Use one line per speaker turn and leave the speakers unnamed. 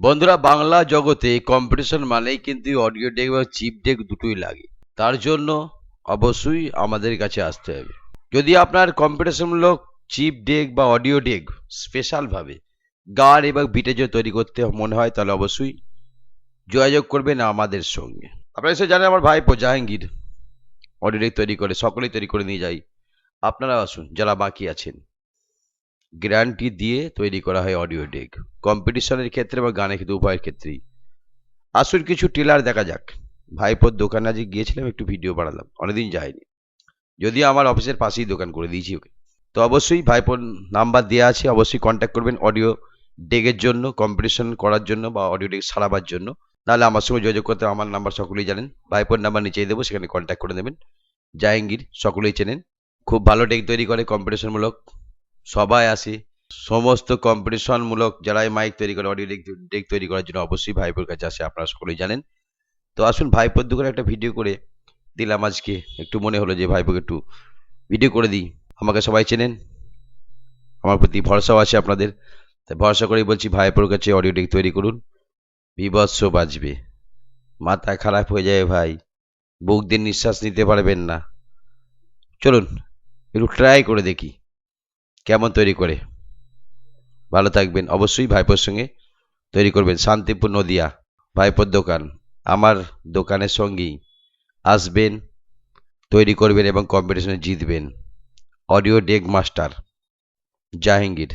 বন্ধুরা, বাংলা জগতে কম্পিটিশন মানেই কিন্তু অডিও ডেক বা চিপ ডেক দুটোই লাগে। তার জন্য অবশ্যই আমাদের কাছে আসতে হবে। যদি আপনার কম্পিটিশনমূলক চিপ ডেক বা অডিও ডেক স্পেশালভাবে গান এবং বিটে যদি তৈরি করতে মনে হয়, তাহলে অবশ্যই যোগাযোগ করবেন আমাদের সঙ্গে। আপনারা এসে জানেন, আমার ভাইপো জাহাঙ্গীর অডিও ডেক তৈরি করে, সকলেই তৈরি করে নিয়ে যাই আপনারা আসুন, যারা বাকি আছেন। গ্যারান্টি দিয়ে তৈরি করা হয় অডিও ডেক কম্পিটিশনের ক্ষেত্রে বা গানের ক্ষেত্রে উভয়ের ক্ষেত্রেই। আসুন কিছু টেলার দেখা যাক। ভাইপোর দোকানে আজকে গিয়েছিলাম, একটু ভিডিও বানালাম। অনেকদিন যায়নি। যদিও আমার অফিসের পাশেই দোকান করে দিয়েছি ওকে। তো অবশ্যই ভাইপোর নাম্বার দেওয়া আছে, অবশ্যই কন্ট্যাক্ট করবেন অডিও ডেকের জন্য কম্পিটিশন করার জন্য বা অডিও ডেক সারাবার জন্য। নাহলে আমার সঙ্গে যোগাযোগ করতে আমার নাম্বার সকলেই জানেন। ভাইপোর নাম্বার নিচেই দেবো, সেখানে কন্ট্যাক্ট করে নেবেন। জাহাঙ্গীর সকলেই চেনেন। খুব ভালো ডেক তৈরি করে কম্পিটিশনমূলক সবাই আসে। সমস্ত কম্পিটিশনমূলক যারাই মাইক তৈরি করে অডিও ডেক ডেক তৈরি করার জন্য অবশ্যই ভাইপোর কাছে আসে, আপনারা সকলেই জানেন। তো আসুন ভাইপোর দোকানে একটা ভিডিও করে দিলাম আজকে। একটু মনে হলো যে ভাইপোকে একটু ভিডিও করে দিই। আমাকে সবাই চেনেন? আমার প্রতি ভরসাও আছে আপনাদের। তাই ভরসা করেই বলছি ভাইপোর কাছে অডিও ডেক তৈরি করুন। বিভৎস বাজবে। মাথা খারাপ হয়ে যায় ভাই। বুক দিয়ে নিঃশ্বাস নিতে পারবেন না। চলুন, একটু ট্রাই করে দেখি। কেমন তৈরি করে? ভালো থাকবেন। অবশ্যই ভাইপোর সঙ্গে তৈরি করবেন। শান্তিপুর নদিয়া, ভাইপোর দোকান। আমার দোকানের সঙ্গেই আসবেন, তৈরি করবেন এবং কম্পিটিশনে জিতবেন। Audio deck master, Jahangir.